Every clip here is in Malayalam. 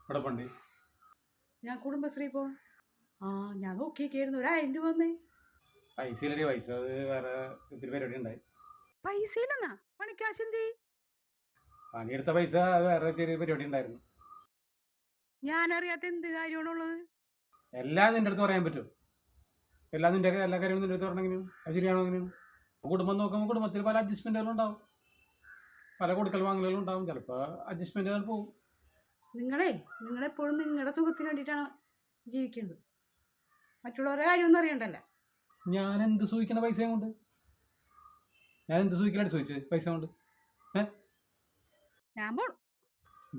ഇവിടെ പണ്ട്. ഞാൻ കുടുംബശ്രീ പോ. ആ ഞാൻ നോക്കിയൊക്കെയായിരുന്നു ഒരു ആയിരം രൂപ വന്നേ. പൈസ ഇല്ലടി പൈസ അത് വേറെ ഇത്തിരി പരിപാടി ഉണ്ടായി. പൈസ ഇല്ലെന്നാ പണിക്കാശ് എന്തി പണിയെടുത്ത പൈസ വേറെ ചെറിയ പരിപാടി ഉണ്ടായിരുന്നു. ഞാൻ അറിയാത്ത എന്ത് കാര്യമാണുള്ളത്? എല്ലാം നിന്റെ അടുത്ത് പറയാൻ പറ്റും. എല്ലാം നിന്റെ എല്ലാ കാര്യങ്ങളും നിന്റെ അടുത്ത് പറഞ്ഞെങ്കിലും അത് ശരിയാണോ എങ്ങനെയാണ്? കുടുംബം നോക്കുമ്പോൾ കുടുംബത്തിൽ പല അഡ്ജസ്റ്റ്മെന്റുകളും ഉണ്ടാവും. പല കൊടുക്കൽ വാങ്ങലുകളും ഉണ്ടാവും. ചിലപ്പോൾ അഡ്ജസ്റ്റ്മെന്റുകൾ പോകും. നിങ്ങളെ നിങ്ങളെപ്പോഴും നിങ്ങളുടെ സുഖത്തിന് വേണ്ടിയിട്ടാണ് ജീവിക്കുന്നത്. മറ്റുള്ളവരുടെ കാര്യമൊന്നും അറിയണ്ടല്ല. ഞാൻ എന്ത് സൂഹിക്കണ പൈസ കൊണ്ട്? ഞാൻ എന്ത് സൂഹിക്കലാണ് ചോദിച്ചത് പൈസ കൊണ്ട്? ഞാൻ പോ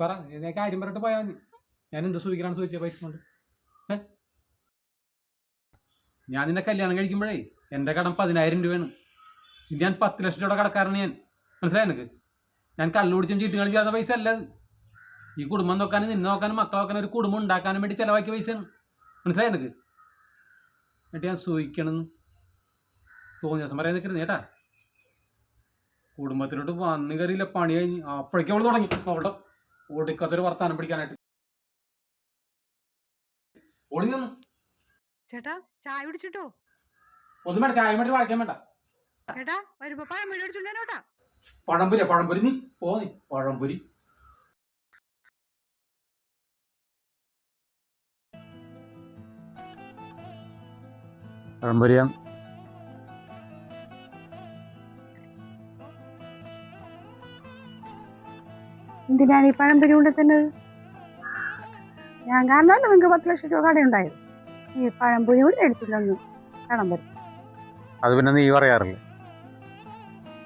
പറ ഞാൻ കാര്യം പറഞ്ഞിട്ട് പോയാൽ മതി. ഞാൻ എന്ത് സൂഹിക്കലാണ് ചോദിച്ചത് പൈസ കൊണ്ട്? ഞാൻ നിന്നെ കല്യാണം കഴിക്കുമ്പോഴേ എന്റെ കടം പതിനായിരം രൂപയാണ്. ഇത് ഞാൻ പത്ത് ലക്ഷം രൂപയുടെ കടക്കാരനാണ് ഞാൻ. മനസ്സിലായി എനിക്ക് ഞാൻ കള്ളുപിടിച്ചും ചീട്ട് കളിച്ചാത്ത പൈസ അല്ല ഈ കുടുംബം നോക്കാനും നിന്നെ നോക്കാനും മക്കളെ നോക്കാനും ഒരു കുടുംബം ഉണ്ടാക്കാനും വേണ്ടി ചിലവാക്കിയ പൈസയാണ് മനസ്സിലായി എനിക്ക് എന്നിട്ട് ഞാൻ സൂഹിക്കണമെന്ന് തോന്നിയ ദിവസം പറയാൻ നിൽക്കരുത് കേട്ടാ. കുടുംബത്തിലോട്ട് വന്നു കയറിയില്ല പണി കഴിഞ്ഞ്. അപ്പോഴേക്കും അവൾ തുടങ്ങി. അവളുടെ ഓടിക്കത്തൊരു വർത്താനം പിടിക്കാനായിട്ട്. ഓടി നിന്നു. ചേട്ടാ ചായ കുടിച്ചിട്ടോ? ഒന്നും വേണ്ട ചായ വേണ്ടി വായിക്കാൻ വേണ്ട. ചേട്ടാ വരുമ്പോ പഴം വീട് അടിച്ചുണ്ടേനോട്ടാ പഴംപൊരി പഴംപുരി. നീ പോന്നി പഴംപുരി. പഴംപൊരി പഴംപൊരിയാണ് എന്തിനാണ് ഈ പഴംപുരി കൊണ്ട് കൊണ്ടെത്തുന്നത് ഞാൻ കാരണമല്ല നിങ്ങൾക്ക് പത്ത് ലക്ഷം രൂപ കടയുണ്ടായത് ഈ പഴംപുരി കൂടി എടുത്തില്ലെന്ന് കാണാൻ പറ്റും അത് പിന്നെ നീ പറയാറില്ലേ?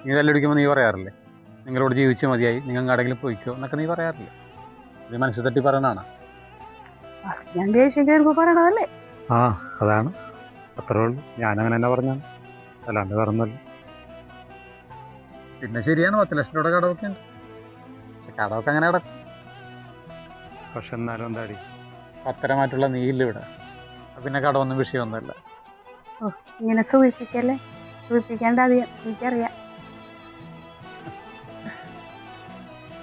നീ തല്ലടിക്കുമ്പോൾ നീ പറയാറില്ലേ? നിങ്ങളോട് ജീവിച്ചു മതിയായി നിങ്ങൾ കടയിൽ പോയിക്കോ എന്നൊക്കെ നീ പറയാറില്ലേ? ഇത് മനസ്സിൽ തട്ടി പറയണാണ്? ഞാൻ ദേഷ്യം പറയണതല്ലേ? ആ അതാണ്. അത്രേ ഉള്ളൂ. ഞാനങ്ങനെ തന്നെ പറഞ്ഞു അല്ലാണ്ട് പറഞ്ഞല്ലോ പിന്നെ ശരിയാണ് പത്ത് ലക്ഷം രൂപയുടെ കടമൊക്കെ ഉണ്ട്. പക്ഷെ കടമൊക്കെ അങ്ങനെ കിടക്കും പക്ഷെ എന്നാലും എന്താടി? പത്തരമാറ്റുള്ള നീയില്ല ഇവിടെ. പിന്നെ കടമൊന്നും വിഷയമൊന്നുമല്ല. ഇങ്ങനെ സൂചിപ്പിക്കല്ലേ? സൂചിപ്പിക്കേണ്ട എനിക്കറിയാം.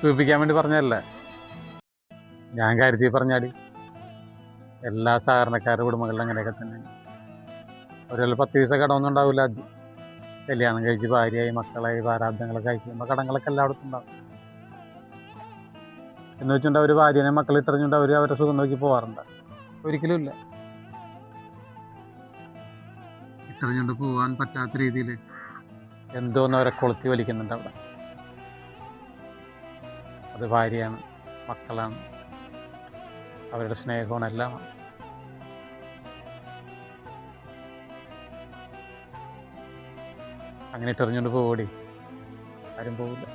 സൂചിപ്പിക്കാൻ വേണ്ടി പറഞ്ഞതല്ലേ? ഞാൻ കാര്യത്തിൽ പറഞ്ഞാടി. എല്ലാ സാധാരണക്കാരുടെ കുടുംബങ്ങളിലും അങ്ങനെയൊക്കെ തന്നെ. ഒരു പത്ത് ദിവസം കടമൊന്നും ഉണ്ടാവില്ല. കല്യാണം കഴിച്ച് ഭാര്യയായി മക്കളായി പ്രാരാബ്ദങ്ങളൊക്കെ കഴിക്കുമ്പോൾ കടങ്ങളൊക്കെ എല്ലായിടത്തും ഉണ്ടാവും. എന്ന് വെച്ചിട്ട് അവർ ഭാര്യനെ മക്കളെ ഇട്ടറിഞ്ഞുകൊണ്ട് അവർ അവരുടെ സുഖം നോക്കി പോകാറുണ്ട് ഒരിക്കലും ഇല്ല. ഇട്ടറിഞ്ഞുകൊണ്ട് പോകാൻ പറ്റാത്ത രീതിയിൽ എന്തോന്ന് അവരെ കൊളുത്തി വലിക്കുന്നുണ്ട് അവിടെ. അത് ഭാര്യയാണ് മക്കളാണ് അവരുടെ സ്നേഹവും എല്ലാം അങ്ങനെ ഇട്ടെറിഞ്ഞുകൊണ്ട് പോടി ആരും പോവില്ല